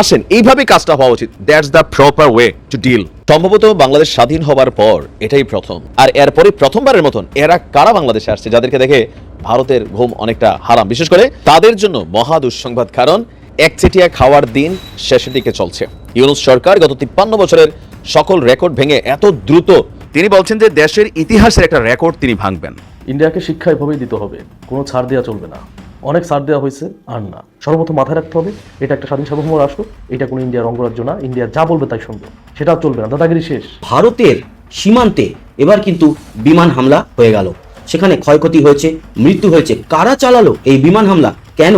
আসেন এইভাবে কাজটা হওয়া উচিত। That's the proper way to deal সম্ভবত বাংলাদেশ স্বাধীন হবার পর এটাই প্রথম। আর এরপরে প্রথমবারের মতন এরা কারা বাংলাদেশে আসছে, যাদেরকে দেখে ভারতের ঘুম অনেকটা হারাম। বিশেষ করে তাদের জন্য মহা দুঃসংবাদ, কারণ একচেটিয়া খাওয়ার দিন শেষের দিকে চলছে। ইউনুস সরকার গত তিপ্পান্ন বছরের সকল রেকর্ড ভেঙে এত দ্রুত, তিনি বলছেন যে দেশের ইতিহাসের একটা রেকর্ড তিনি ভাঙবেন। ইন্ডিয়াকে শিক্ষা এভাবেই দিতে হবে। কোনো ছাড় দেওয়া চলবে না। অনেক সার দেওয়া হয়েছে, আর না। সর্বপ্রথম মাথায় রাখতে হবে, এটা একটা স্বাধীন সার্বভৌম রাষ্ট্র, এটা কোনো ইন্ডিয়ার অঙ্গরাজ্য না, ইন্ডিয়া যা বলবে তাই শুনবে। সেটাও চলবে না, দাদাগিরি শেষ। ভারতের সীমান্তে এবার কিন্তু বিমান হামলা হয়ে গেল। সেখানে ক্ষয়ক্ষতি হয়েছে, মৃত্যু হয়েছে। কারা চালালো এই বিমান হামলা? কেন?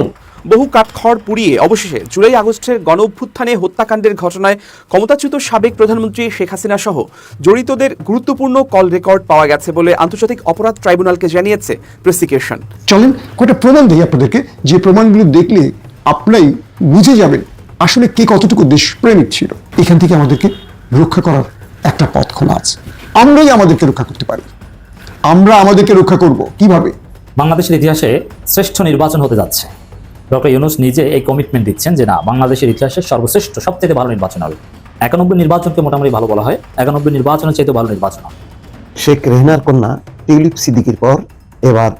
বহু কাঠখড় পুড়িয়ে অবশেষে জুলাই আগস্টের গণ অভ্যুত্থানে হত্যাকাণ্ডের ঘটনায় ক্ষমতাচ্যুত সাবেক প্রধানমন্ত্রী শেখ হাসিনা সহ জড়িতদের গুরুত্বপূর্ণ কল রেকর্ড পাওয়া গেছে বলে আন্তর্জাতিক অপরাধ ট্রাইব্যুনালকে জানিয়েছে প্রসিকিউশন। চলেন কয়েকটা প্রমাণ দিই আপনাদেরকে। যে প্রমাণগুলো দেখলে আপনারাই বুঝে যাবেন আসলে কে কতটুকু দেশপ্রেমিক ছিল। এখান থেকে আমাদেরকে রক্ষা করার একটা পথ খোলা আছে। আমরাই আমাদেরকে রক্ষা করতে পারি। আমরা আমাদেরকে রক্ষা করব। কীভাবে? বাংলাদেশের ইতিহাসে শ্রেষ্ঠ নির্বাচন হতে যাচ্ছে। ডক্টর ইউনুস নিজে এই কমিটমেন্ট দিচ্ছেন যে না বাংলাদেশের ইতিহাসে সর্বশ্রেষ্ঠ সবথেকে ভালো নির্বাচন হবে। একানব্বই নির্বাচনকে মোটামুটি ভালো বলা হয় একানব্বই নির্বাচনের চাইতে ভালো নির্বাচন হবে। শেখ রেহনার কন্যা টিউলিপ সিদ্দিকির পর এবার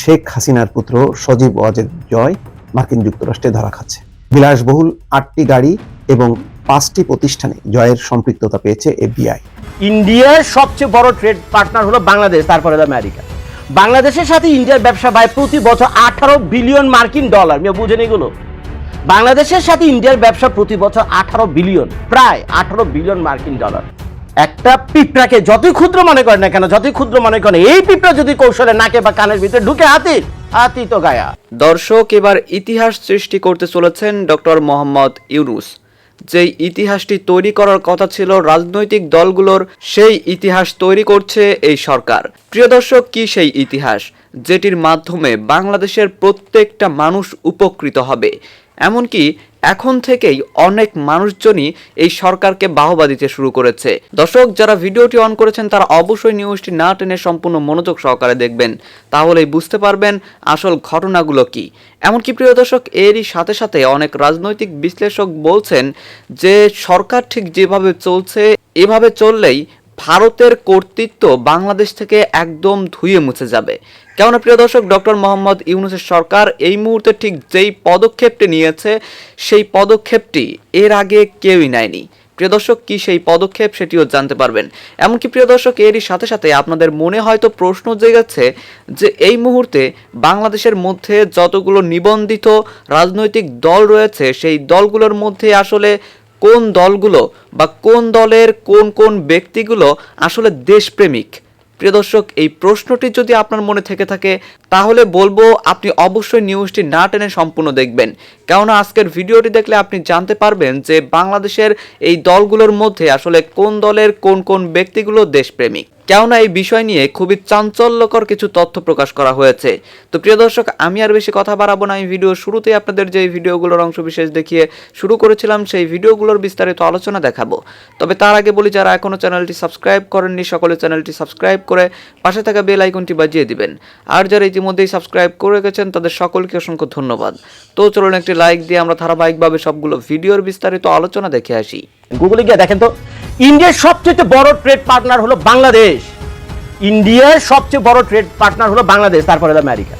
শেখ হাসিনার পুত্র সজীব ওয়াজেদ জয় মার্কিন যুক্তরাষ্ট্রে ধরা খাচ্ছে। বিলাসবহুল আটটি গাড়ি এবং পাঁচটি প্রতিষ্ঠানে জয়ের সম্পৃক্ততা পেয়েছে এফবিআই। ইন্ডিয়ার সবচেয়ে বড় ট্রেড পার্টনার হলো বাংলাদেশ তারপরে হলো আমেরিকা। বাংলাদেশের সাথে ইন্ডিয়ার ব্যবসা ব্যয় প্রতি বছর আঠারো বিলিয়ন মার্কিন ডলার। মেয়ে, বুঝেন এগুলো? বাংলাদেশের সাথে ইন্ডিয়ার ব্যবসা প্রতি বছর আঠারো বিলিয়ন, প্রায় আঠারো বিলিয়ন মার্কিন ডলার। একটা পিঁপড়াকে যতই ক্ষুদ্র মনে করেন না কেন, যতই ক্ষুদ্র মনে করেন, এই পিঁপড়া যদি কৌশলে নাকে বা কানের ভিতরে ঢুকে হাতি হাতি তো গায়া। দর্শক, এবার ইতিহাস সৃষ্টি করতে চলেছেন ডক্টর মোহাম্মদ ইউনুস। যেই ইতিহাসটি তৈরি করার কথা ছিল রাজনৈতিক দলগুলোর, সেই ইতিহাস তৈরি করছে এই সরকার। প্রিয় দর্শক, কি সেই ইতিহাস? যেটির মাধ্যমে বাংলাদেশের প্রত্যেকটা মানুষ উপকৃত হবে। এমনকি এখন থেকেই অনেক মানুষজনই এই সরকারকে বাহবা দিতে শুরু করেছে। দর্শক, যারা ভিডিওটি অন করেছেন, তারা অবশ্যই নিউজটি না টেনে সম্পূর্ণ মনোযোগ সহকারে দেখবেন। তাহলেই বুঝতে পারবেন আসল ঘটনাগুলো কি। এমনকি প্রিয় দর্শক, এরই সাথে সাথে অনেক রাজনৈতিক বিশ্লেষক বলছেন যে, সরকার ঠিক যেভাবে চলছে, এভাবে চললেই ভারতের কর্তৃত্ব বাংলাদেশ থেকে একদম ধুয়ে মুছে যাবে। কেননা প্রিয় দর্শক, ডক্টর মোহাম্মদ ইউনুসের সরকার এই মুহূর্তে ঠিক যেই পদক্ষেপটি নিয়েছে, সেই পদক্ষেপটি এর আগে কেউই নেয়নি। প্রিয় দর্শক, কি সেই পদক্ষেপ সেটিও জানতে পারবেন। এমনকি প্রিয় দর্শক, এরই সাথে সাথে আপনাদের মনে হয়তো প্রশ্ন জেগেছে যে এই মুহূর্তে বাংলাদেশের মধ্যে যতগুলো নিবন্ধিত রাজনৈতিক দল রয়েছে, সেই দলগুলোর মধ্যে আসলে কোন দলগুলো বা কোন দলের কোন কোন ব্যক্তিগুলো আসলে দেশপ্রেমিক? প্রিয় দর্শক, এই প্রশ্নটি যদি আপনার মনে থেকে থাকে, তাহলে বলব আপনি অবশ্যই নিউজটি না টেনে সম্পূর্ণ দেখবেন। কেননা আজকের ভিডিওটি দেখলে আপনি জানতে পারবেন যে বাংলাদেশের এই দলগুলোর মধ্যে আসলে কোন দলের কোন কোন ব্যক্তিগুলো দেশপ্রেমিক। কেননা এই বিষয় নিয়ে খুবই চাঞ্চল্যকর কিছু তথ্য প্রকাশ করা হয়েছে। তো প্রিয় দর্শক, আমি আর বেশি কথা বাড়াবো না। আমি ভিডিও শুরুতেই আপনাদের যে ভিডিওগুলোর অংশ বিশেষ দেখিয়ে শুরু করেছিলাম, সেই ভিডিওগুলোর বিস্তারিত আলোচনা দেখাবো। তবে তার আগে বলি, যারা এখনও চ্যানেলটি সাবস্ক্রাইব করেননি, সকলে চ্যানেলটি সাবস্ক্রাইব করে পাশে থাকা বেল আইকনটি বাজিয়ে দিবেন। আর যারা ইতিমধ্যেই সাবস্ক্রাইব করে গেছেন তাদের সকলকে অসংখ্য ধন্যবাদ। তো চলুন একটি লাইক দিয়ে আমরা ধারাবাহিকভাবে সবগুলো ভিডিওর বিস্তারিত আলোচনা দেখে আসি। গুগলে গিয়ে দেখেন তো। ইন্ডিয়ার সবচেয়ে বড় ট্রেড পার্টনার হলো বাংলাদেশ। ইন্ডিয়ার সবচেয়ে বড় ট্রেড পার্টনার হলো বাংলাদেশ, তারপরে আমেরিকা।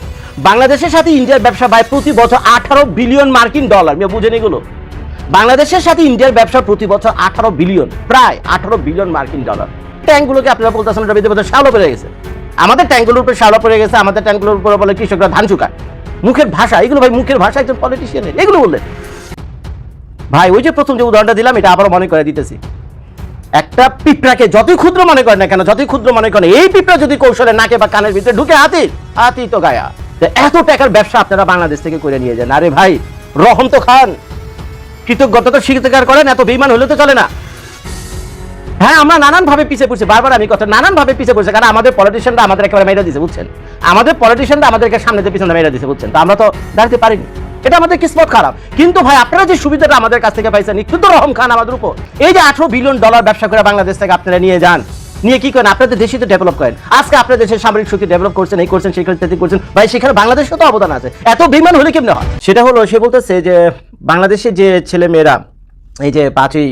বাংলাদেশের সাথে ইন্ডিয়ার ব্যবসা ব্যয় প্রতি বছর আঠারো বিলিয়ন মার্কিন ডলার। মেয়ে, বুঝেন এগুলো? বাংলাদেশের সাথে ইন্ডিয়ার ব্যবসা প্রতি বছর আঠারো বিলিয়ন, প্রায় আঠারো বিলিয়ন মার্কিন ডলার। ট্যাঙ্কগুলোকে আপনারা বলতেছেন এটা বিদ্যুৎ শ্যালো পড়ে গেছে। আমাদের ট্যাঙ্কগুলোর উপরে শ্যালো পড়ে গেছে, আমাদের ট্যাঙ্কগুলোর উপরে বলে কৃষকরা ধান শুকায়। মুখের ভাষা, এগুলো ভাই মুখের ভাষা একজন পলিটিশিয়ানের এগুলো বললেন। ভাই, ওই যে প্রথম যে উদাহরণটা দিলাম, এটা আবার মনে করে দিতেছি। একটা পিঁপড়াকে যতই ক্ষুদ্র মনে করেন না কেন, যতই ক্ষুদ্র মনে করেন, এই পিঁপড়া যদি কৌশলে নাকে বা কানের ভিতরে ঢুকে হাতি হাতি তো গায়া। এত টাকার ব্যবসা আপনারা বাংলাদেশ থেকে করে নিয়ে যান। আরে ভাই, রহম তো খান। কৃতজ্ঞতা তো স্বীকার করেন, এত বেইমান হলে তো চলে না। হ্যাঁ আমরা নানান ভাবে পিছিয়ে পড়ছি। বারবার আমি কথা নানান ভাবে পিছিয়ে পড়ছি, কারণ আমাদের পলিটিশিয়ানরা আমাদের একেবারে মেরে দিছে, বুঝছেন? আমাদের পলিটিশিয়ানরা আমাদেরকে সামনে দিয়ে পিছনে মেরে দিছে, বুঝছেন? তো আমরা তো দাঁড়াতে পারিনি। এটা আমাদের কিসমত খারাপ। কিন্তু ভাই, আপনারা যে সুবিধাটা আমাদের কাছ থেকে পাইছেন ক্ষুদ্র রহম খান আমাদের উপর, এই যে আঠারো বিলিয়ন ডলার ব্যবসা করে বাংলাদেশ থেকে আপনারা নিয়ে যান, নিয়ে কি করেন? আপনাদের দেশে তো ডেভেলপ করেন। আজকে আপনার দেশের সামরিক শক্তি ডেভেলপ করছেন, এই করছেন সেখানে তাদের করছেন। ভাই, সেখানে বাংলাদেশে তো অবদান আছে। এত বিমান হলে কেমনে হয়? সেটা হলো, সে বলতেছে যে, বাংলাদেশের যে ছেলে মেয়েরা এই যে পাঁচই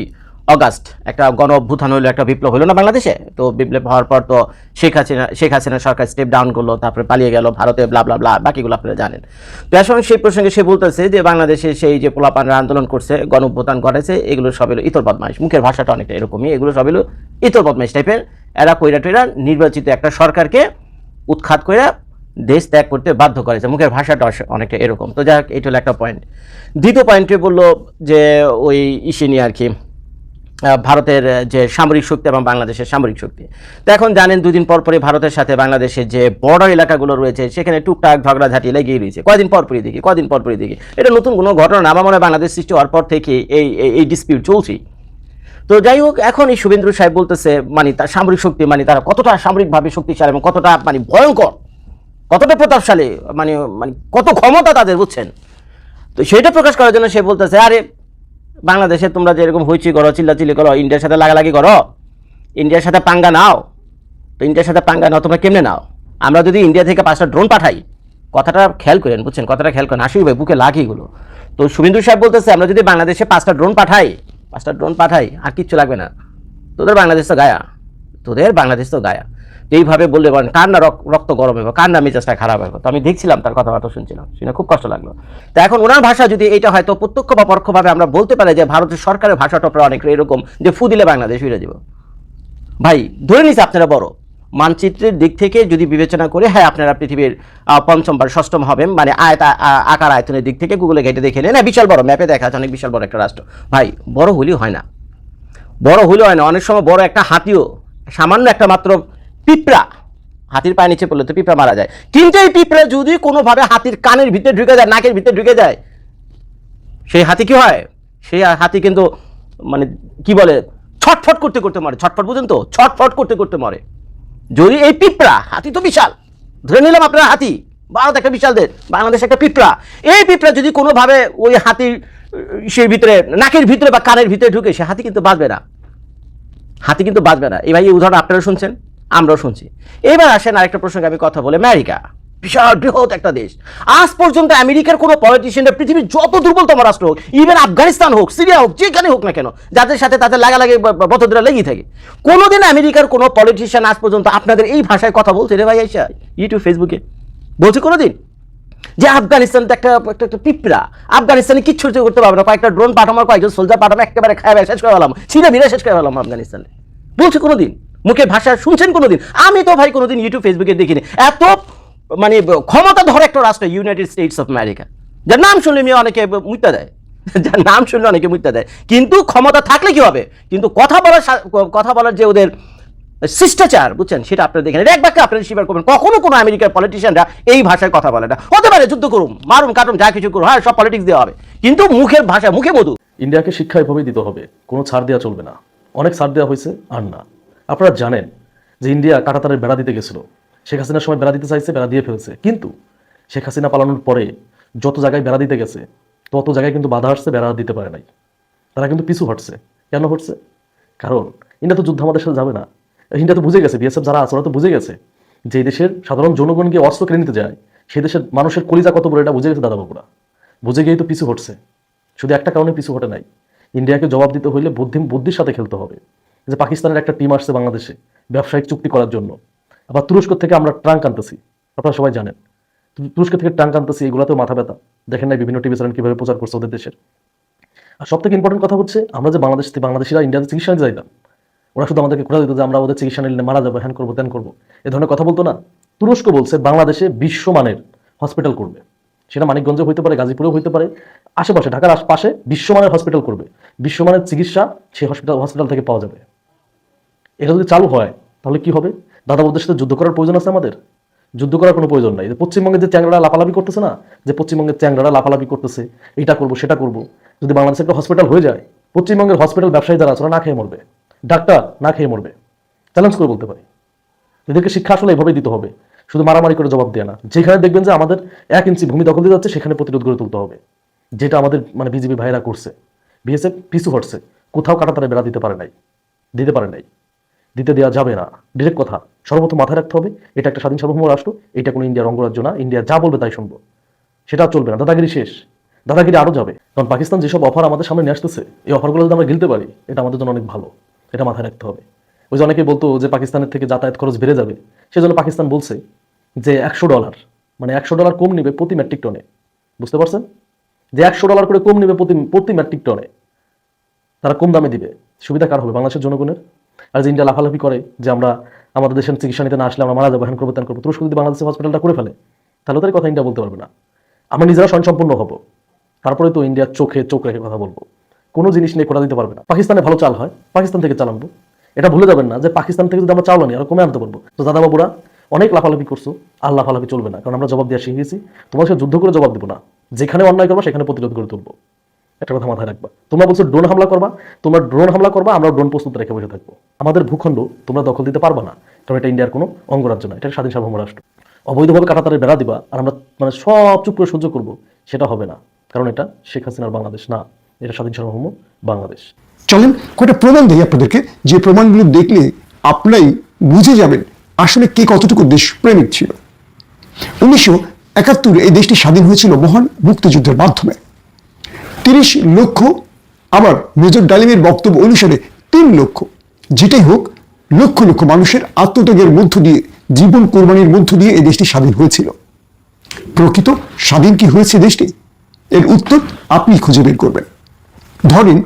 অগাস্ট। একটা গণ অভ্যুত্থান হলো একটা বিপ্লব হলো না বাংলাদেশে? তো বিপ্লব হওয়ার পর তো শেখ হাসিনা শেখ হাসিনা সরকার স্টেপ ডাউন করল, তারপরে পালিয়ে গেল ভারতে ব্লা ব্লা ব্লা বাকিগুলো আপনারা জানেন। তো এখন সেই প্রসঙ্গে সে বলতেছে যে বাংলাদেশে সেই যে পোলাপানরা আন্দোলন করছে, গণ অভ্যুত্থান করেছে, এগুলো সব হলো ইতর বদমাইশ। মুখের ভাষাটা অনেকটা এরকমই, এগুলো সব হলো ইতর বদমাইশ টাইপের এরা। কইরা টইরা নির্বাচিত একটা সরকারকে উৎখাত করে দেশ ত্যাগ করতে বাধ্য করেছে। মুখের ভাষাটা অনেকটা এরকম। তো যাক এটা হলো একটা পয়েন্ট দ্বিতীয় পয়েন্টে বলল যে ওই ইসে নিয়ে আর কি ভারতের যে সামরিক শক্তি এবং বাংলাদেশের সামরিক শক্তি। তো এখন জানেন দুদিন পর পরই ভারতের সাথে বাংলাদেশের যে বর্ডার এলাকাগুলো রয়েছে, সেখানে টুকটাক ঝগড়াঝাটি লেগেই রয়েছে। কয়দিন পর পরই দেখি কদিন পর পরই দেখি। এটা নতুন কোনো ঘটনা আমার মনে হয় বাংলাদেশ সৃষ্টি হওয়ার পর থেকে এই, এই- এই ডিসপিউট চলছেই। তো যাই হোক, এখন এই শুভেন্দ্র সাহেব বলতেছে মানে তার সামরিক শক্তি মানে তারা কতটা সামরিকভাবে শক্তিশালী এবং কতটা মানে ভয়ঙ্কর, কতটা প্রতাপশালী মানে মানে কত ক্ষমতা তাদের, বুঝছেন? তো সেটা প্রকাশ করার জন্য সে বলতেছে, আরে বাংলাদেশে তোমরা যেরকম হইচি করো, চিল্লাচিল্লি করো, ইন্ডিয়ার সাথে লাগালাগি করো, ইন্ডিয়ার সাথে পাঙ্গা নাও, তো ইন্ডিয়ার সাথে পাঙ্গা নাও, তোমরা কেমনে নাও? আমরা যদি ইন্ডিয়া থেকে পাঁচটা ড্রোন পাঠাই, কথাটা খেয়াল করেন, বুঝছেন? কথাটা খেয়াল করেন আসি ভাই বুকে লাগি এগুলো। তো শুভেন্দু সাহেব বলতেছে, আমরা যদি বাংলাদেশে পাঁচটা ড্রোন পাঠাই, পাঁচটা ড্রোন পাঠাই, আর কিচ্ছু লাগবে না। তোদের বাংলাদেশ তো গায়া। তোদের বাংলাদেশ তো গায়া। এইভাবে বললে বলেন কার না রক্ত গরম হবে কার না মেজাজটা খারাপ হবে তো আমি দেখছিলাম তার কথাবার্তা শুনছিলাম। শুনে খুব কষ্ট লাগল। তো এখন ওনার ভাষা যদি এটা হয়তো প্রত্যক্ষ বা পরোক্ষভাবে আমরা বলতে পারি যে ভারতের সরকারের ভাষাটা প্রায় অনেক এরকম যে ফু দিলে বাংলাদেশ ফিরে যাব। ভাই ধরে নিছে আপনারা বড়। মানচিত্রের দিক থেকে যদি বিবেচনা করে হ্যাঁ আপনারা পৃথিবীর পঞ্চম বা ষষ্ঠম হবেন মানে আয়তা আকার আয়তনের দিক থেকে গুগলে ঘেটে দেখে নেন। হ্যাঁ, বিশাল বড় ম্যাপে দেখা যাচ্ছে অনেক বিশাল বড় একটা রাষ্ট্র। ভাই বড় হলেও হয় না। বড় হলেও হয় না। অনেক সময় বড় একটা হাতিও সামান্য একটা মাত্র পিঁপড়া। হাতির পায়ে নিচে পড়লে তো পিঁপড়া মারা যায়। কিন্তু এই পিঁপড়া যদি কোনোভাবে হাতির কানের ভিতরে ঢুকে যায়, নাকের ভিতরে ঢুকে যায়, সেই হাতি কি হয়? সেই হাতি কিন্তু মানে কি বলে, ছটফট করতে করতে মরে। ছটফট বুঝেন তো? ছটফট করতে করতে মরে। যদি এই পিঁপড়া, হাতি তো বিশাল। ধরে নিলাম আপনার হাতি। ভারত একটা বিশাল দেশ, বাংলাদেশ একটা পিঁপড়া। এই পিঁপড়া যদি কোনোভাবে ওই হাতির, সেই ভিতরে, নাকের ভিতরে বা কানের ভিতরে ঢুকে, সে হাতি কিন্তু বাঁচবে না। হাতি কিন্তু বাঁচবে না। এই ভাই, এই উদাহরণ আপনারা শুনছেন? আমরাও শুনছি। এবার আসেন আরেকটা প্রসঙ্গে আমি কথা বলে। আমেরিকা, বিশাল বৃহৎ একটা দেশ। আজ পর্যন্ত আমেরিকার কোনো পলিটিশিয়ানরা পৃথিবীর যত দুর্বলতম রাষ্ট্র হোক ইভেন আফগানিস্তান হোক, সিরিয়া হোক, যেখানে হোক না কেন, যাদের সাথে তাদের লাগালাগি বতদরা লেগেই থাকে। কোনোদিন আমেরিকার কোনো পলিটিশিয়ান আজ পর্যন্ত আপনাদের এই ভাষায় কথা বলছে রে ভাই আইসা ইউটিউব ফেসবুকে বলছে কোনোদিন? যে আফগানিস্তান তো একটা একটা একটা পিঁপড়া। আফগানিস্তানে কিচ্ছু করতে পারবে না। কয়েকটা ড্রোন পাঠামার কয়েকজন সোলজার পাঠামো একেবারে খায়, শেষ করে ফেলাম। ছিঁড়ে ভিড়ে শেষ করে ফেলাম আফগানিস্তানে। বলছে কোনোদিন? মুখে ভাষা শুনছেন কোনোদিন? আমি তো ভাই কোনোদিন ইউটিউব ফেসবুকে দেখিনি। এত মানে ক্ষমতা ধরে একটা রাষ্ট্র ইউনাইটেড স্টেটস অফ আমেরিকা যার নাম শুনলে মেয়ে অনেকে মুইতা দেয়। যার নাম শুনলে অনেকে মুইতা দেয়। কিন্তু ক্ষমতা থাকলে কি হবে? কিন্তু কথা বলার কথা বলার যে ওদের শিষ্টাচার, বুঝছেন? সেটা আপনারা দেখেন এক বাক্যে আপনারা স্বীকার করবেন, কখনো কোনো আমেরিকার পলিটিশিয়ানরা এই ভাষায় কথা বলে না। হতে পারে, যুদ্ধ করুন, মারুন, কাটুন, যা কিছু করুন হ্যাঁ সব পলিটিক্স দেওয়া হবে। কিন্তু মুখের ভাষা, মুখে মধু। ইন্ডিয়াকে শিক্ষা এভাবেই দিতে হবে, কোনো ছাড় দেওয়া চলবে না। অনেক ছাড় দেওয়া হয়েছে, আর না। আপনারা জানেন যে ইন্ডিয়া কাটাতারের বেড়া দিতে গেছিল। শেখ হাসিনার সময় বেড়া দিতে চাইছে, বেড়া দিয়ে ফেলছে। কিন্তু শেখ হাসিনা পালানোর পরে যত জায়গায় বেড়া দিতে গেছে, তত জায়গায় কিন্তু বাধা আসছে, বেড়া দিতে পারে নাই। তারা কিন্তু পিছু হটছে। কেন হটছে? কারণ ইন্ডিয়া তো যুদ্ধ আমাদের সাথে যাবে না। ইন্ডিয়া তো বুঝে গেছে, বিএসএফ যারা আছে ওরা তো বুঝে গেছে যে দেশের সাধারণ জনগণকে অস্ত্র কিনে নিতে যায় সেই দেশের মানুষের কলিজা কত বড় এটা বুঝে গেছে দাদা বাবুরা বুঝে গিয়েই তো পিছু হটছে। শুধু একটা কারণে পিছু হটে নাই। ইন্ডিয়াকে জবাব দিতে হইলে বুদ্ধি বুদ্ধির সাথে খেলতে হবে। যে পাকিস্তানের একটা টিম আসছে বাংলাদেশে ব্যবসায়িক চুক্তি করার জন্য। আবার তুরস্ক থেকে আমরা ট্রাঙ্ক আনতেছি। আপনারা সবাই জানেন। তুরস্ক থেকে ট্রাঙ্ক আনতেছি, এগুলোতেও মাথা ব্যথা। দেখেন না বিভিন্ন টিভি চ্যানেল কীভাবে প্রচার করছে ওদের দেশের। আর সব থেকে ইম্পর্টেন্ট কথা হচ্ছে, আমরা যে বাংলাদেশ থেকে বাংলাদেশিরা ইন্ডিয়াতে চিকিৎসা নিতে যাইতাম ওরা শুধু আমাদেরকে খোঁজা দিত যে আমরা ওদের চিকিৎসা নিলে মারা যাব হ্যান করব ত্যান করব। এ ধরনের কথা বলতো না। তুরস্ক বলছে, বাংলাদেশে বিশ্বমানের হসপিটাল করবে। সেটা মানিকগঞ্জে হইতে পারে, গাজীপুরেও হইতে পারে। আশেপাশে, ঢাকার আশপাশে বিশ্বমানের হসপিটাল করবে। বিশ্বমানের চিকিৎসা সেই হসপিটাল হসপিটাল থেকে পাওয়া যাবে। এটা যদি চালু হয়, তাহলে কি হবে? দাদা বৌদের সাথে যুদ্ধ করার প্রয়োজন আছে আমাদের? যুদ্ধ করার কোনো প্রয়োজন নাই। যে পশ্চিমবঙ্গের যে চ্যাংরারা লাফালাফি করতেছে না, যে পশ্চিমবঙ্গের চ্যাংরারা লাফালাফি করতেছে এটা করব, সেটা করব। যদি বাংলাদেশে একটা হসপিটাল হয়ে যায়, পশ্চিমবঙ্গের হসপিটাল ব্যবসায়ী যারা আছে না খেয়ে মরবে। ডাক্তার না খেয়ে মরবে। চ্যালেঞ্জ করে বলতে পারি। এদেরকে শিক্ষা আসলে এভাবেই দিতে হবে। শুধু মারামারি করে জবাব দেয় না। যেখানে দেখবেন যে আমাদের এক ইঞ্চি ভূমি দখল দিয়ে যাচ্ছে, সেখানে প্রতিরোধ গড়ে তুলতে হবে। যেটা আমাদের মানে বিজেপি ভাইরা করছে। বিএসএফ পিছু হটছে। কোথাও কাটা তারা বেড়া দিতে পারে নাই। দিতে পারে নাই। দিতে দেওয়া যাবে না। ডিরেক্ট কথা। সর্বপ্রথম মাথায় রাখতে হবে, এটা একটা স্বাধীন সার্বভৌম রাষ্ট্র, এটা কোনো ইন্ডিয়ার অঙ্গরাজ্য না, ইন্ডিয়া যা বলবে তাই শুনব। সেটা চলবে না, দাদাগিরি শেষ। দাদাগিরি আরও যাবে। কারণ পাকিস্তান যেসব অফার আমাদের সামনে নিয়ে আসতেছে, এই অফারগুলো যদি আমরা গিলতে পারি, এটা আমাদের জন্য অনেক ভালো। এটা মাথায় রাখতে হবে। ওই যে অনেকে বলতো যে পাকিস্তানের থেকে যাতায়াত খরচ বেড়ে যাবে। সেজন্য পাকিস্তান বলছে যে একশো ডলার মানে একশো ডলার কম নেবে প্রতি মেট্রিক টনে বুঝতে পারছেন? যে একশো ডলার করে কম নেবে প্রতি প্রতি মেট্রিক টনে তারা কম দামে দিবে। সুবিধা কার হবে? বাংলাদেশের জনগণের? আর ইন্ডিয়া লাফালাফি করে যে আমরা আমাদের দেশের চিকিৎসা নিতে না আসলে আমরা মারা যাব, হ্যান করব, ত্যান করব, তুরস্ক যদি বাংলাদেশের হসপিটালটা করে ফেলে, তাহলে তার কথা ইন্ডিয়া বলতে পারবে না। আমরা নিজেরা স্বয়ংসম্পূর্ণ হব। তারপরে তো ইন্ডিয়ার চোখে চোখ রেখে কথা বলব। কোনো জিনিস নিয়ে করা দিতে পারবে না। পাকিস্তানে ভালো চাল হয়, পাকিস্তান থেকে চাল আনব। এটা ভুলে যাবেন না যে পাকিস্তান থেকে যদি আমরা চাল আনি, আর কমে আনতে পারব। তো দাদা বাবুরা অনেক লাফালাফি করছ, আর লাফালাফি চলবে না, কারণ আমরা জবাব দেওয়া শিখে গেছি তোমার সাথে যুদ্ধ করে জবাব দেবো না। যেখানে অন্যায় করব, সেখানে প্রতিরোধ করে তুলবো। একটা কথা মাথায় রাখবা। তোমরা বলছো ড্রোন হামলা করবা, তোমরা ড্রোন হামলা করবা, আমরা ড্রোন প্রস্তুত রেখে বসে থাকব। আমাদের ভূখণ্ড তোমরা দখল দিতে পারবা না, কারণ এটা ইন্ডিয়ার কোনো অঙ্গরাজ্য না, এটা স্বাধীন সার্বভৌম রাষ্ট্র। অবৈধভাবে কাটাতারের বেড়া দিবা, আর আমরা মানে সব চুপ করে সহ্য করব, সেটা হবে না, কারণ এটা শেখ হাসিনার বাংলাদেশ না, এটা স্বাধীন সার্বভৌম বাংলাদেশ। চলেন, কয়েকটা প্রমাণ দিই আপনাদেরকে। যে প্রমাণগুলো দেখলে আপনারাই বুঝে যাবেন আসলে কে কতটুকু দেশপ্রেমিক ছিল। উনিশশো একাত্তরে এই দেশটি স্বাধীন হয়েছিল মহান মুক্তিযুদ্ধের মাধ্যমে। তিরিশ লক্ষ, আবার মেজর ডালিমের বক্তব্য অনুসারে তিন লক্ষ। যেটাই হোক, লক্ষ লক্ষ মানুষের আত্মত্যাগের মধ্য দিয়ে, জীবন কোরবানির মধ্য দিয়ে এই দেশটি স্বাধীন হয়েছিল। প্রকৃত স্বাধীন কি হয়েছে দেশটি? এর উত্তর আপনি খুঁজে বের করবেন। ধরেন,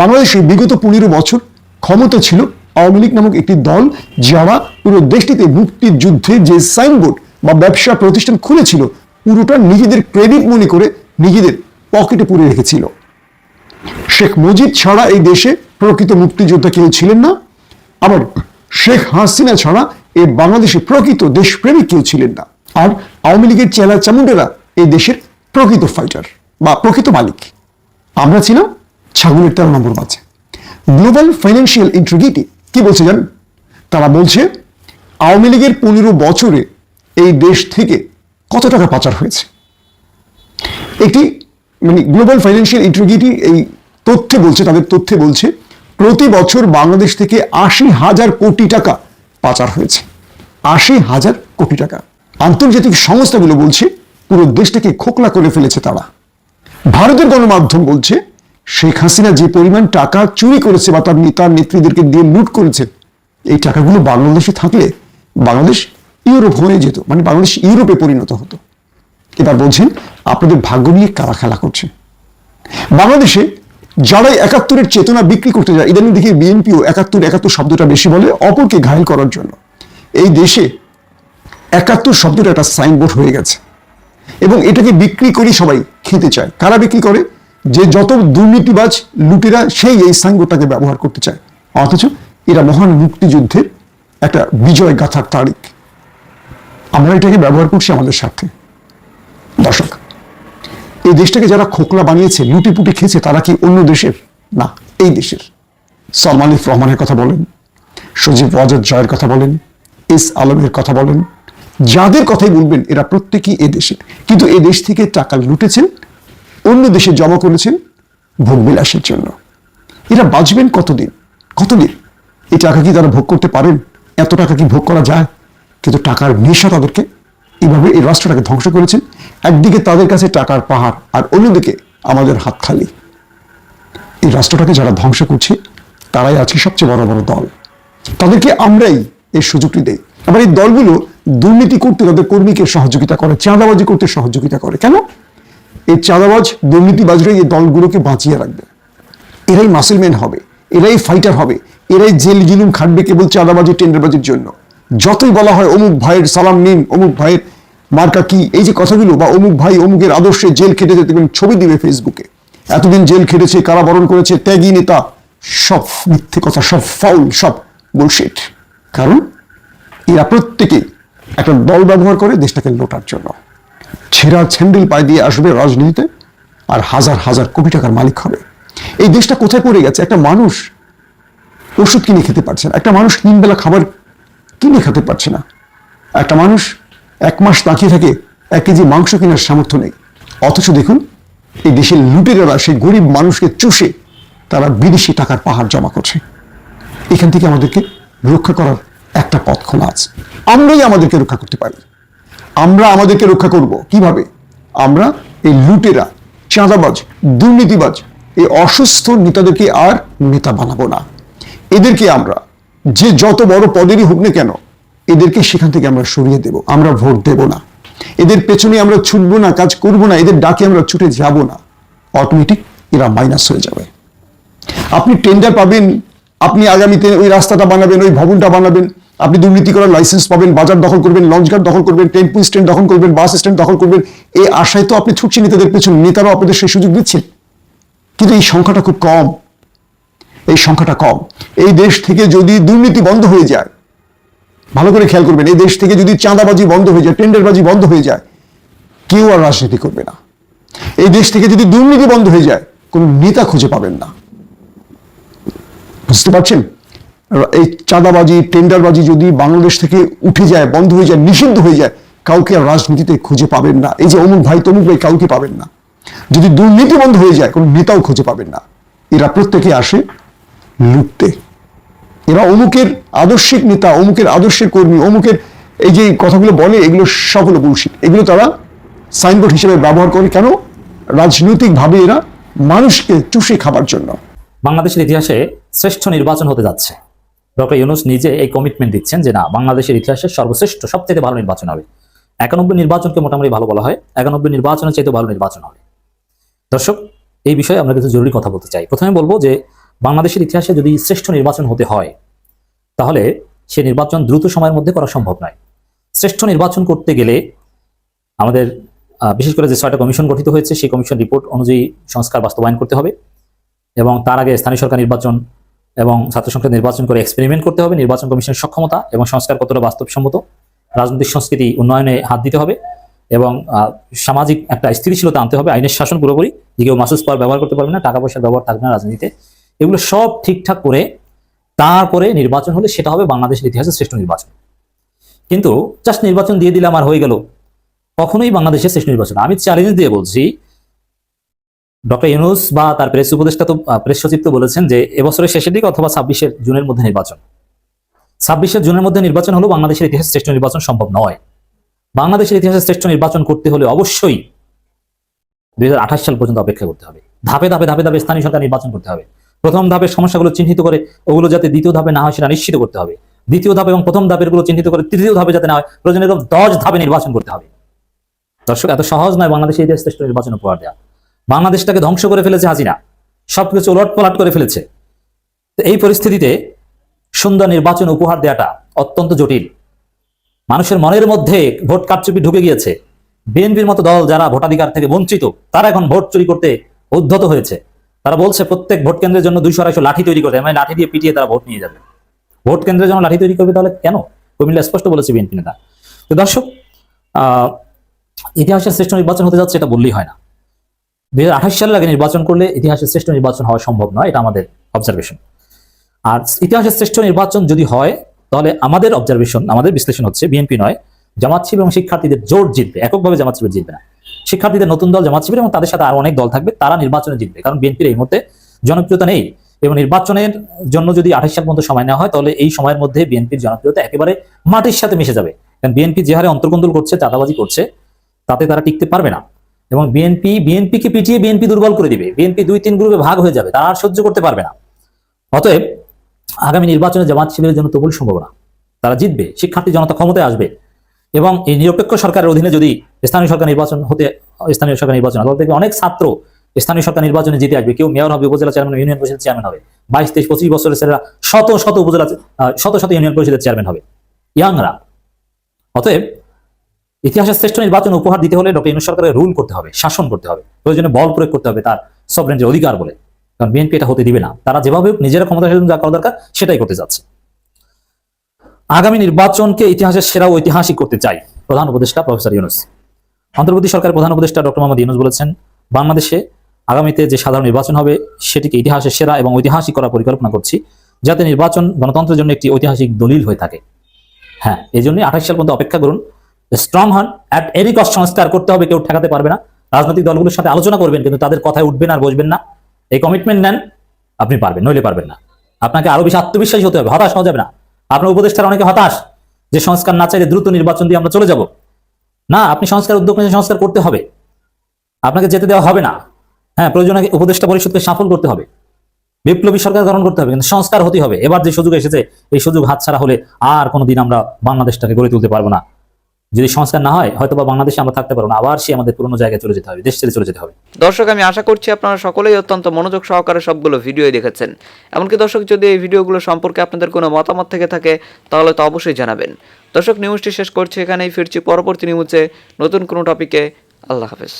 বাংলাদেশে বিগত পনেরো বছর ক্ষমতা ছিল আওয়ামী লীগ নামক একটি দল, যারা পুরো দেশটিতে মুক্তির যুদ্ধে যে সাইনবোর্ড বা ব্যবসা প্রতিষ্ঠান খুলেছিল, পুরোটা নিজেদের ক্রেডিট মনে করে নিজেদের পকেটে পুরে রেখেছিল। শেখ মুজিব ছাড়া এই দেশে প্রকৃত মুক্তিযোদ্ধা কেউ ছিলেন না। আবার শেখ হাসিনা ছাড়া এই বাংলাদেশে প্রকৃত দেশপ্রেমিক কেউ ছিলেন না। আর আওয়ামী লীগের চেলা চামুন্ডেরা এই দেশের প্রকৃত ফাইটার বা প্রকৃত মালিক। আমরা ছিলাম ছাগলের তেরো নম্বর বাচ্চা গ্লোবাল ফাইন্যান্সিয়াল ইন্ট্রিগিটি কি বলছে জানেন? তারা বলছে, আওয়ামী লীগের পনেরো বছরে এই দেশ থেকে কত টাকা পাচার হয়েছে? একটি মানে গ্লোবাল ফাইন্যান্সিয়াল ইন্ট্রিগিটি এই তথ্যে বলছে, তাদের তথ্যে বলছে, প্রতি বছর বাংলাদেশ থেকে আশি হাজার কোটি টাকা পাচার হয়েছে। আশি হাজার কোটি টাকা। আন্তর্জাতিক সংস্থাগুলো বলছে, পুরো দেশটাকে খোকলা করে ফেলেছে তারা। ভারতের গণমাধ্যম বলছে, শেখ হাসিনা যে পরিমাণ টাকা চুরি করেছে বা তার নেতার নেত্রীদেরকে দিয়ে লুট করেছে, এই টাকাগুলো বাংলাদেশে থাকলে বাংলাদেশ ইউরোপ হয়ে যেত মানে বাংলাদেশ ইউরোপে পরিণত হতো। এবার বলছেন? আপনাদের ভাগ্য নিয়ে কারা খেলা করছে? বাংলাদেশে যারাই একাত্তরের চেতনা বিক্রি করতে যায়, ইদানিং দেখি বিএনপিও একাত্তর একাত্তর শব্দটা বেশি বলে অপরকে ঘায়ল করার জন্য। এই দেশে একাত্তর শব্দটা একটা সাইনবোর্ড হয়ে গেছে। এবং এটাকে বিক্রি করি সবাই খেতে চায়। কারা বিক্রি করে? যে যত দুর্নীতিবাজ লুটেরা, সেই এই সাইনবোর্ডটাকে ব্যবহার করতে চায়। অথচ এরা মহান মুক্তিযুদ্ধের একটা বিজয় গাথার তারিখ। আমরা এটাকে ব্যবহার করছি আমাদের স্বার্থে। দর্শক, এই দেশটাকে যারা খোকলা বানিয়েছে লুটি পুটি খেয়েছে, তারা কি অন্য দেশের? না, এই দেশের। সলমান ইফ রহমানের কথা বলেন, সজীব ওয়াজেদ জয়ের কথা বলেন, এস আলমের কথা বলেন, যাদের কথাই বলবেন, এরা প্রত্যেকেই এ দেশের। কিন্তু এ দেশ থেকে টাকা লুটেছেন, অন্য দেশে জমা করেছেন ভোগবিলাসের জন্য। এরা বাঁচবেন কতদিন? কতদিন? এই টাকা কি তারা ভোগ করতে পারেন? এত টাকা কি ভোগ করা যায়? কিন্তু টাকার নেশা তাদেরকে এইভাবে এই রাষ্ট্রটাকে ধ্বংস করেছেন। একদিকে তাদের কাছে টাকার পাহাড় আর অন্যদিকে আমাদের হাত খালি। এই রাষ্ট্রটাকে যারা ধ্বংস করছে, তারাই আছে সবচেয়ে বড় বড় দল। তাদেরকে আমরাই এই সুযোগটি দেই। আবার এই দলগুলো দুর্নীতি করতে তাদের কর্মীকে সহযোগিতা করে, চাঁদাবাজি করতে সহযোগিতা করে। কেন? এই চাঁদাবাজ, দুর্নীতিবাজরাই এই দলগুলোকে বাঁচিয়ে রাখবে। এরাই মাসেলম্যান হবে, এরাই ফাইটার হবে, এরাই জেল জুলুম খাটবে কেবল চাঁদাবাজি, টেন্ডারবাজির জন্য। যতই বলা হয়, অমুক ভাইয়ের সালাম নিন, অমুক ভাইয়ের মার্কা কি? এই যে কথাগুলো, বা অমুক ভাই অমুকের আদর্শে জেল খেটেছে দেখবেন ছবি দিবে ফেসবুকে। এতদিন জেল খেটেছে, কারাবরণ করেছে, ত্যাগী নেতা, সব মিথ্যে কথা, সব ফাউল সব বুলশিট কারণ এরা প্রত্যেকে একটা দল ব্যবহার করে দেশটাকে লোটার জন্য। ছেঁড়া ছ্যান্ডেল পায়ে দিয়ে আসবে রাজনীতিতে, আর হাজার হাজার কোটি টাকার মালিক হবে। এই দেশটা কোথায় পড়ে গেছে? একটা মানুষ ওষুধ কিনে খেতে পারছে না, একটা মানুষ তিন বেলা খাবার কিনে খেতে পারছে না। একটা মানুষ এক মাস তাকিয়ে থাকে এক কেজি মাংস কেনার সামর্থ্য নেই। অথচ দেখুন, এই দেশের লুটেরারা, সেই গরিব মানুষকে চুষে তারা বিদেশি টাকার পাহাড় জমা করছে। এখান থেকে আমাদেরকে রক্ষা করার একটা পথ খোলা আছে। আমরাই আমাদেরকে রক্ষা করতে পারি। আমরা আমাদেরকে রক্ষা করব। কীভাবে? আমরা এই লুটেরা, চাঁদাবাজ, দুর্নীতিবাজ, এই অসুস্থ নেতাদেরকে আর নেতা বানাবো না। এদেরকে আমরা যে যত বড় পদেরই হোক না কেন এদেরকে সেখান থেকে আমরা সরিয়ে দেব, আমরা ভোট দেব না। এদের পেছনে আমরা ছুটবো না, কাজ করব না, এদের ডাকে আমরা ছুটে যাব না। অটোমেটিক এরা মাইনাস হয়ে যাবে। আপনি টেন্ডার পাবেন, আপনি আগামীতে ওই রাস্তাটা বানাবেন, ওই ভবনটা বানাবেন, আপনি দুর্নীতি করার লাইসেন্স পাবেন, বাজার দখল করবেন লঞ্চঘাট দখল করবেন টেম্পু স্ট্যান্ড দখল করবেন বাস স্ট্যান্ড দখল করবেন, এই আশায় তো আপনি ছুটছেন নেতাদের পেছনে, নেতারাও আপনাদের সেই সুযোগ দিচ্ছেন। কিন্তু এই সংখ্যাটা খুব কম। এই সংখ্যাটা কম। এই দেশ থেকে যদি দুর্নীতি বন্ধ হয়ে যায় ভালো করে খেয়াল করবেন, এই দেশ থেকে যদি চাঁদাবাজি বন্ধ হয়ে যায়, টেন্ডারবাজি বন্ধ হয়ে যায়, কেউ আর রাজনীতি করবে না। এই দেশ থেকে যদি দুর্নীতি বন্ধ হয়ে যায়, কোনো নেতা খুঁজে পাবেন না। বুঝতে পারছেন? এই চাঁদাবাজি, টেন্ডারবাজি যদি বাংলাদেশ থেকে উঠে যায়, বন্ধ হয়ে যায়, নিষিদ্ধ হয়ে যায়, কাউকে আর রাজনীতিতে খুঁজে পাবেন না। এই যে অমুক ভাই, তমুক ভাই কাউকে পাবেন না। যদি দুর্নীতি বন্ধ হয়ে যায়, কোনো নেতাও খুঁজে পাবেন না। এরা প্রত্যেকে আসে লুটতে। এরা অমুকের আদর্শিক নেতা, অমুকের আদর্শের কর্মী, অমুকের এই যে কথাগুলো বলে, এগুলো হলো বুলশিট এগুলো তারা সাইনবোর্ড হিসেবে ব্যবহার করে। কেন? রাজনৈতিকভাবে এরা মানুষকে চুষে খাবার জন্য। বাংলাদেশের ইতিহাসে শ্রেষ্ঠ নির্বাচন হতে যাচ্ছে। ডক্টর ইউনুস নিজে এই কমিটমেন্ট দিচ্ছেন যে, না, বাংলাদেশের ইতিহাসে সর্বশ্রেষ্ঠ, সবচেয়ে ভালো নির্বাচন হবে। একানব্বই নির্বাচনকে মোটামুটি ভালো বলা হয়। একানব্বই নির্বাচনের চাইতে ভালো নির্বাচন হবে। দর্শক, এই বিষয়ে আমরা কিছু জরুরি কথা বলতে চাই। প্রথমে বলব যে বাংলাদেশের ইতিহাসে যদি শ্রেষ্ঠ নির্বাচন হতে হয়, তাহলে সে নির্বাচন দ্রুত সময়ের মধ্যে করা সম্ভব নয়। শ্রেষ্ঠ নির্বাচন করতে গেলে আমাদের বিশেষ করে যে ছয়টা কমিশন গঠিত হয়েছে, সেই কমিশন রিপোর্ট অনুযায়ী সংস্কার বাস্তবায়ন করতে হবে এবং তার আগে স্থানীয় সরকার নির্বাচন এবং ছাত্র সংসদ নির্বাচন করে এক্সপেরিমেন্ট করতে হবে, নির্বাচন কমিশনের সক্ষমতা এবং সংস্কার কতটা বাস্তবসম্মত, রাজনৈতিক সংস্কৃতি উন্নয়নে হাত দিতে হবে এবং সামাজিক একটা স্থিতিশীলতা আনতে হবে, আইনের শাসন পুরোপুরি, যে কেউ মাসুস পাওয়ার ব্যবহার করতে পারবে না, টাকা পয়সার ব্যবহার থাকবে না রাজনীতিতে। এগুলো সব ঠিকঠাক করে তারপরে নির্বাচন হলে সেটা হবে বাংলাদেশের ইতিহাসে শ্রেষ্ঠ নির্বাচন। কিন্তু জাস্ট নির্বাচন দিয়ে দিলাম আর হয়ে গেল। কখনোই বাংলাদেশের শ্রেষ্ঠ নির্বাচন আমি চ্যালেঞ্জ দিয়ে বলছি, ডক্টর ইউনুস বা তার প্রেস উপদেষ্টা তো প্রেস সচিব তো বলেছেন যে এবছরের শেষের দিকে অথবা ছাব্বিশের জুনের মধ্যে নির্বাচন। ছাব্বিশের জুনের মধ্যে নির্বাচন হলো বাংলাদেশের ইতিহাসে শ্রেষ্ঠ নির্বাচন সম্ভব নয়। বাংলাদেশের ইতিহাসে শ্রেষ্ঠ নির্বাচন করতে হলে অবশ্যই দুই হাজার আঠাশ সাল পর্যন্ত অপেক্ষা করতে হবে। ধাপে ধাপে ধাপে ধাপে স্থানীয় সরকার নির্বাচন করতে হবে। প্রথম ধাপের সমস্যাগুলো চিহ্নিত করে ওগুলো যাতে দ্বিতীয় ধাপে না হয় সেটা নিশ্চিত করতে হবে। দ্বিতীয় ধাপ এবং প্রথম ধাপেরগুলো চিহ্নিত করে তৃতীয় ধাপে যাতে না হয়, প্রয়োজনে এরকম দশ ধাপে নির্বাচন করতে হবে। দর্শক, এত সহজ নয় বাংলাদেশের ইতিহাস শ্রেষ্ঠ নির্বাচন উপহার দেওয়া বাংলাদেশটাকে ধ্বংস করে ফেলেছে হাসিনা। সবকিছু উলট পালট করে ফেলেছে। এই পরিস্থিতিতে সুন্দর নির্বাচন উপহার দেওয়াটা অত্যন্ত জটিল। মানুষের মনের মধ্যে ভোট কারচুপি ঢুকে গিয়েছে। বিএনপির মতো দল যারা ভোটাধিকার থেকে বঞ্চিত, তারা এখন ভোট চুরি করতে উদ্ধত হয়েছে। তারা বলছে প্রত্যেক ভোট কেন্দ্রের জন্য দুইশো আড়াইশো লাঠি তৈরি করতে মানে লাঠি দিয়ে পিটিয়ে তারা ভোট নিয়ে যাবে। ভোট কেন্দ্রের জন্য লাঠি তৈরি করবে তাহলে কেন? কুমিল্লা স্পষ্ট বলেছে বিএনপি নেতা। তো দর্শক ইতিহাসের শ্রেষ্ঠ নির্বাচন হতে যাচ্ছে এটা বললেই হয় না। দুই হাজার আঠাশ সালের আগে নির্বাচন করলে ইতিহাসের শ্রেষ্ঠ নির্বাচন হওয়া সম্ভব নয়, এটা আমাদের অবজারভেশন আর ইতিহাসের শ্রেষ্ঠ নির্বাচন যদি হয়, তাহলে আমাদের অবজারভেশন আমাদের বিশ্লেষণ হচ্ছে বিএনপি নয়, জামাত এবং শিক্ষার্থীদের জোট জিতবে, এককভাবে জামাত জিতবে না। শিক্ষার্থীদের নতুন দল জামাত শিবির এবং তাদের সাথে আরও অনেক দল থাকবে, তারা নির্বাচনে জিতবে। কারণ বিএনপির এই মুহূর্তে জনপ্রিয়তা নেই এবং নির্বাচনের জন্য যদি আঠাশ সাল পর্যন্ত সময় নেওয়া হয়, তাহলে এই সময়ের মধ্যে বিএনপির জনপ্রিয়তা একেবারে মাটির সাথে মিশে যাবে। কারণ বিএনপি যে হারে অন্তর্কন্দল করছে, চাঁদাবাজি করছে, তাতে তারা টিকতে পারবে না। এবং বিএনপি, বিএনপিকে পিটিয়ে বিএনপি দুর্বল করে দিবে। বিএনপি দুই, তিন গ্রুপে ভাগ হয়ে যাবে, তারা আর সহ্য করতে পারবে না। অতএব আগামী নির্বাচনে জামাত শিবিরের জন্য তবুল সম্ভাবনা। তারা জিতবে, শিক্ষার্থী জনতা ক্ষমতায় আসবে। এবং এই নিরপেক্ষ সরকারের অধীনে যদি স্থানীয় সরকার নির্বাচন হতে স্থানীয় সরকার নির্বাচন হয়, তাহলে অনেক ছাত্র স্থানীয় সরকার নির্বাচনে জিতে আসবে। কেউ মেয়র হবে উপজেলা চেয়ারম্যান ইউনিয়ন পরিষদের চেয়ারম্যান হবে। বাইশ তেইশ পঁচিশ বছরের ছেলেরা শত শত উপজেলা শত শত ইউনিয়ন পরিষদের চেয়ারম্যান হবে। ইয়াংরা। অতএব ইতিহাসের শ্রেষ্ঠ নির্বাচন উপহার দিতে হলে ডক্টর ইউনুস সরকারের রুল করতে হবে শাসন করতে হবে। প্রয়োজনে বল প্রয়োগ করতে হবে তার সবরেন্টের অধিকার বলে। কারণ বিএনপি এটা হতে দিবে না। তারা যেভাবে নিজেরা ক্ষমতা যা করা দরকার সেটাই করতে যাচ্ছে। আগামী নির্বাচনকে ইতিহাসের সেরা ঐতিহাসিক করতে চাই, প্রধান উপদেষ্টা প্রফেসর ইউনুস। অন্তর্বর্তী সরকারের প্রধান উপদেষ্টা ডক্টর মোহাম্মদ ইউনুস বলেছেন, বাংলাদেশে আগামীতে যে সাধারণ নির্বাচন হবে, সেটিকে ইতিহাসের সেরা এবং ঐতিহাসিক করার পরিকল্পনা করছি, যাতে নির্বাচন গণতন্ত্রের জন্য একটি ঐতিহাসিক দলিল হয়ে থাকে। হ্যাঁ এই জন্যই আঠাশ সাল পর্যন্ত অপেক্ষা করুন। স্ট্রং হন, অ্যাট এনি কস্ট সংস্কার করতে হবে, কেউ ঠেকাতে পারবে না। রাজনৈতিক দলগুলোর সাথে আলোচনা করবেন, কিন্তু তাদের কথায় উঠবেন আর বসবেন না। এই কমিটমেন্ট নেন, আপনি পারবেন, নইলে পারবেন না। আপনাকে আরও বেশি আত্মবিশ্বাসী হতে হবে, হতাশ হওয়া যাবে না। আপনার উপদেষ্টারা অনেকে হতাশ যে সংস্কার না চাইলে দ্রুত নির্বাচন দিয়ে আমরা চলে যাব। না, আপনি সংস্কার উদ্যোগ নিয়ে সংস্কার করতে হবে। আপনাকে যেতে দেওয়া হবে না। হ্যাঁ প্রয়োজনে উপদেষ্টা পরিষদকে সাফল করতে হবে। বিপ্লবী সরকার গঠন করতে হবে, কিন্তু সংস্কার হতে হবে। এবার যে সুযোগ এসেছে, এই সুযোগ হাতছাড়া হলে আর কোনোদিন আমরা বাংলাদেশটাকে গড়ে তুলতে পারব না। যদি সংস্কার না হয় হয়তো বাংলাদেশে আমরা থাকতে পারব না। আবার সে আমাদের পুরনো জায়গায় চলে যেতে হবে, দেশ ছেড়ে চলে যেতে হবে। দর্শক, আমি আশা করছি আপনারা সকলেই অত্যন্ত মনোযোগ সহকারে সবগুলো ভিডিও দেখেছেন। এমনকি দর্শক, যদি এই ভিডিওগুলো সম্পর্কে আপনাদের কোনো মতামত থেকে থাকে, তাহলে তো অবশ্যই জানাবেন। দর্শক নিউজটি শেষ করছি এখানেই, ফিরছি পরবর্তী নিউজে নতুন কোনো টপিকে আল্লাহ হাফেজ।